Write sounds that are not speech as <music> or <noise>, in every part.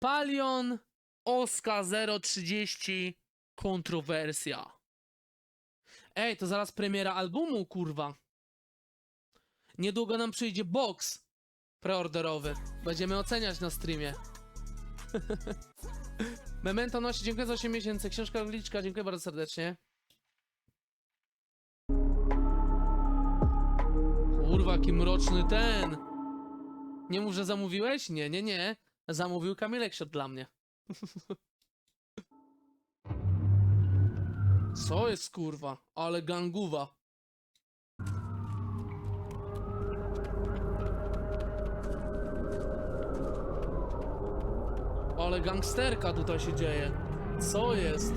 Palion Oska 030 kontrowersja. Ej, to zaraz premiera albumu, kurwa. Niedługo nam przyjdzie box preorderowy. Będziemy oceniać na streamie. <laughs> Memento nosi, dziękuję za 8 miesięcy. Książka Angliczka, dziękuję bardzo serdecznie. Kurwa, jaki mroczny ten. Nie mów, że zamówiłeś? Nie, nie, nie. Zamówił Kamilek Siot dla mnie. <laughs> Co jest kurwa? Ale ganguwa. Ale gangsterka tutaj się dzieje. Co jest?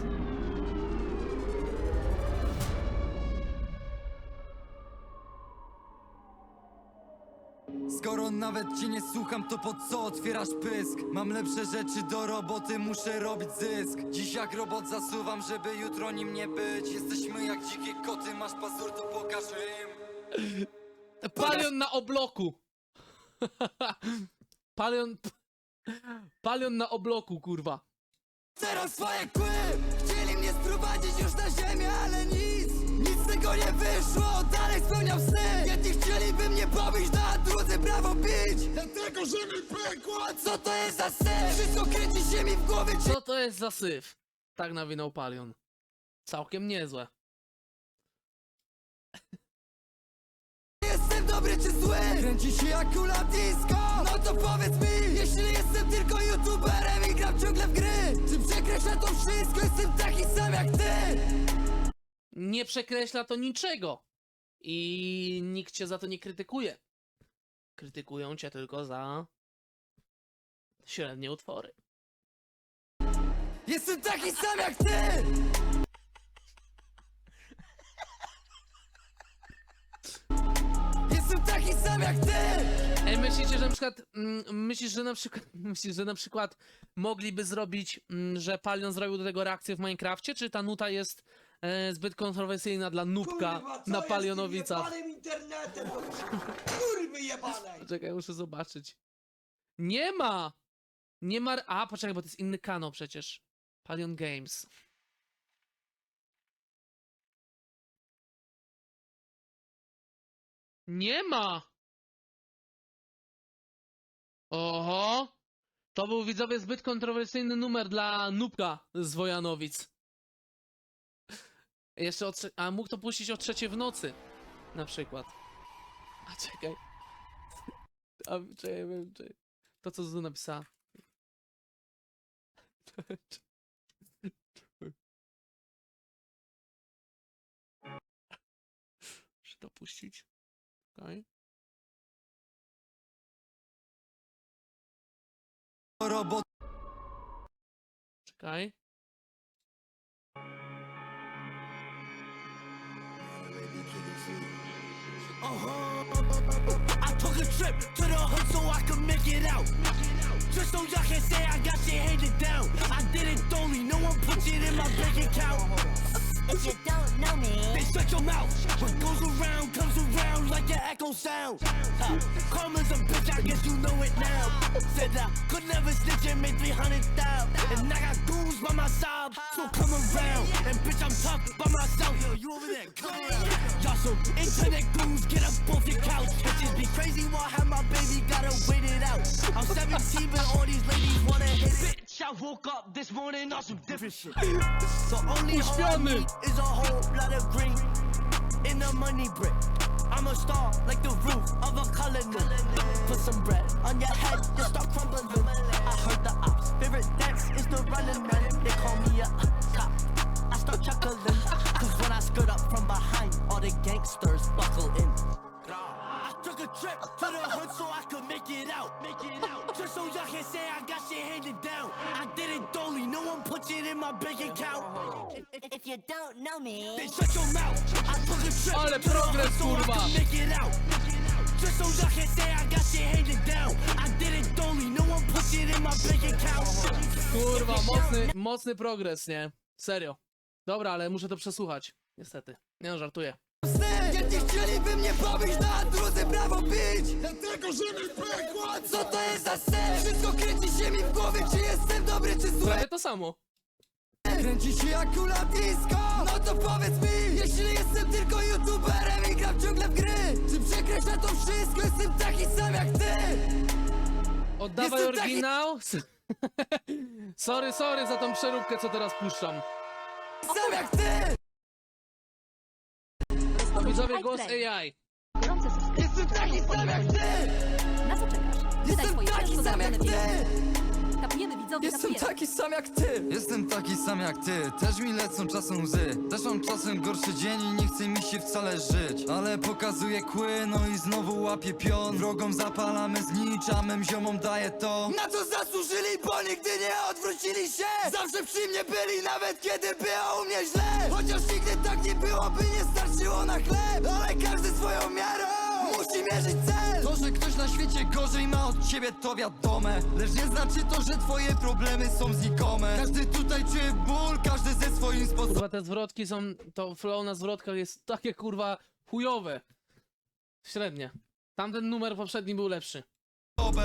Nawet cię nie słucham, to po co otwierasz pysk? Mam lepsze rzeczy do roboty, muszę robić zysk Dziś jak robot zasuwam, żeby jutro nim nie być Jesteśmy jak dzikie koty, masz pazur, to pokaż im <laughs> Palion na obloku. <laughs> Palion. Palion na obloku, kurwa. Teraz swoje kły Chcieli mnie sprowadzić już na ziemię, ale nic Nic z tego nie wyszło, dalej spełniam sny Chcieliby mnie pobić, no a drudzy brawo bić Dlatego, że mi pękło Co to jest za sen? Wszystko kręci się mi w głowie, Co to jest za syf? Tak nawinął Palion. Całkiem niezłe. <laughs> Jestem dobry czy zły? Kręci się jak kula disco No to powiedz mi Jeśli jestem tylko youtuberem i gram ciągle w gry Czy przekreśla to wszystko? Jestem taki sam jak ty Nie przekreśla to niczego. I nikt cię za to nie krytykuje. Krytykują cię tylko za średnie utwory. Jestem taki sam jak ty Jestem taki sam jak ty Ej, myślicie, że na przykład, mm, myślisz, że na przykład, <laughs> myślisz, że na przykład mogliby zrobić, mm, że Palion zrobił do tego reakcję w Minecrafcie, czy ta nuta jest e, zbyt kontrowersyjna dla nubka Kurwa, co na jest z tym jebanym internetem? Kurwy jebanej! <laughs> Czekaj, muszę zobaczyć. Nie ma! Nie ma... A, poczekaj, bo to jest inny kanał przecież. Palion Games. Nie ma! Oho! To był widzowie zbyt kontrowersyjny numer dla Nubka z Wojanowic. Jeszcze o trze- A mógł to puścić o trzeciej w nocy. Na przykład. A czekaj. <laughs> A czekaj, wiem, czekaj. To co Zuzu napisała. <laughs> Muszę to puścić. Okej. Robot Czekaj. Uh-huh. I took a trip to the hood so I could make it out. Just so y'all can say I got shit handed down. I did it only, no one put it in my bank account. If you don't know me, They shut your mouth. What goes around comes around like an echo sound. Huh. Karma's a bitch, I guess you know it now. Said I could never snitch and make 300 down. And I got by my side, so come around. And bitch, I'm tough by myself. Yo, you over there, come around. Y'all some internet goons, get up off your couch. Bitches be crazy while I have my baby, gotta wait it out. I'm 17, but all these ladies wanna hit it. Bitch, I woke up this morning on some different shit. So only all I Uśpiony. need is a whole lot of green in a money brick. I'm a star like the roof of a colony. Put some bread on your head, you start crumbling. I heard the ops. Favorite dance is the running man. They call me a cop. I start chuckling. Cause when I skirt up from behind, all the gangsters buckle in. I took a trip to the hood so I could make it out. Make it out. Just so y'all can say I got shit handed down. I did it put it in my bank account. if, if you don't know me, Then shut your mouth. I took a trip Ale to the progres, I kurwa. could make it out. Just so y'all can say I got shit handed down. I did it only, no one put it in my bank account. Kurwa, mocny, mocny progres, nie? Serio. Dobra, ale muszę to przesłuchać. Niestety. Nie no, żartuję. Sny Jedni chcieliby mnie pobić, no a drudzy brawo bić Dlatego, że mi pękło Co to jest za sen? Wszystko kręci się mi w głowie, czy jestem dobry, czy zły Prawie to samo. Kręci się jak kula disco No to powiedz mi Jeśli jestem tylko youtuberem i gram ciągle w gry Czy przekreślę to wszystko? Jestem taki sam jak ty Oddawaj Jestem taki- oryginał. <laughs> sorry, sorry za tą przeróbkę, co teraz puszczam. Sam jak ty To widzowie głos AI. Gorące subskrypcje. Jestem taki sam jak ty Na co czekasz? Wydaj Jestem swoje taki sam jak ty Jestem taki sam jak ty. Jestem taki sam jak ty, też mi lecą czasem łzy. Też mam czasem gorszy dzień i nie chce mi się wcale żyć. Ale pokazuję kły, no i znowu łapię pion. Wrogom zapalamy znicz, a mym ziomom daję to. Na co zasłużyli, bo nigdy nie odwrócili się. Zawsze przy mnie byli, nawet kiedy było u mnie źle. Chociaż nigdy tak nie było, by nie starczyło na chleb. Ale każdy swoją miarą musi mierzyć cel. To, że świecie gorzej ma od ciebie to wiadome Lecz nie znaczy to, że twoje problemy są znikome Każdy tutaj czuje ból, każdy ze swoim sposobem Kurwa, te zwrotki są, to flow na zwrotkach jest takie kurwa chujowe. Średnie. Tamten numer poprzedni był lepszy.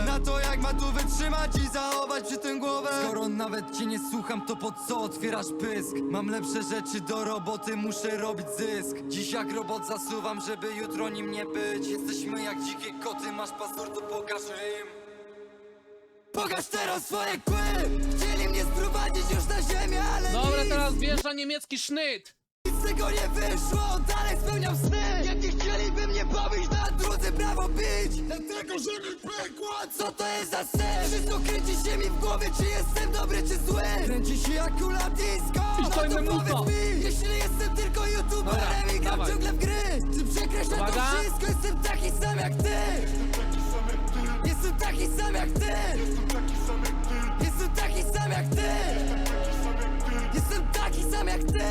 Na to jak ma tu wytrzymać i zachować przy tym głowę. Skoro nawet cię nie słucham, to po co otwierasz pysk? Mam lepsze rzeczy do roboty, muszę robić zysk. Dziś jak robot zasuwam, żeby jutro nim nie być. Jesteśmy jak dzikie koty, masz pazur, to pokaż im. Pokaż teraz swoje kły! Chcieli mnie sprowadzić już na ziemię, ale Dobra, nic. teraz wjeżdża niemiecki sznyt. Nic z tego nie wyszło, dalej spełniam sny Jedni chcieliby mnie pobić, no a drudzy brawo bić Dlatego, że mi pękło Co to jest za sen? Wszystko kręci się mi w głowie, czy jestem dobry, czy zły Kręci się jak kula disco I No to powiedz mucho. mi Jeśli jestem tylko youtuberem Dobra, i gram dawaj. ciągle w gry Czy przekreślę to Uwaga. wszystko? Jestem taki sam jak ty Jestem taki sam jak ty Jestem taki sam jak ty Jestem taki sam jak ty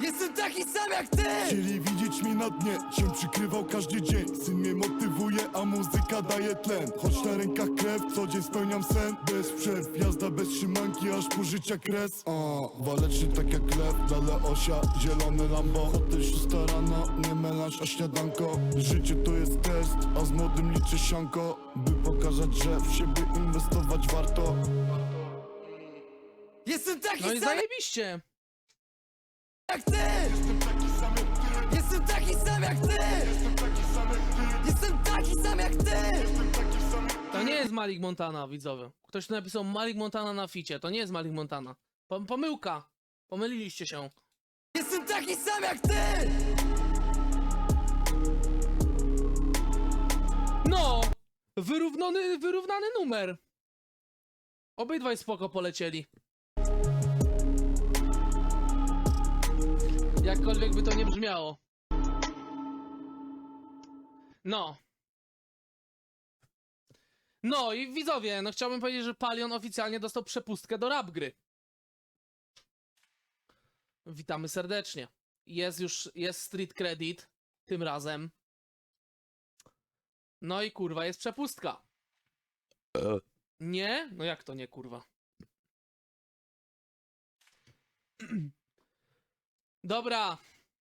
Jestem taki sam jak ty Chcieli widzieć mnie na dnie, się przykrywał każdy dzień. Syn mnie motywuje, a muzyka daje tlen. Choć na rękach krew, co dzień spełniam sen. Bez przerw, jazda bez trzymanki, aż po życia kres. O, Waleczny tak jak lew, dale osia, zielony Lambo. Hotel 6 rano, nie melanż, a śniadanko. Życie to jest test, a z młodym liczę sianko. By pokazać, że w siebie inwestować warto. Jestem taki No i sam zajebiście. jak ty taki sam jak ty Jestem taki sam jak ty To nie jest Malik Montana, widzowie. Ktoś tu napisał Malik Montana na ficie. To nie jest Malik Montana. Pom- pomyłka. Pomyliliście się. Jestem taki sam jak ty No! Wyrównany, wyrównany numer. Obydwaj spoko polecieli. Jakkolwiek by to nie brzmiało. No. No i widzowie, no chciałbym powiedzieć, że Palion oficjalnie dostał przepustkę do rap gry. Witamy serdecznie. Jest już, jest street credit tym razem. No i kurwa, jest przepustka. Nie? No jak to nie, kurwa? <clears throat> Dobra,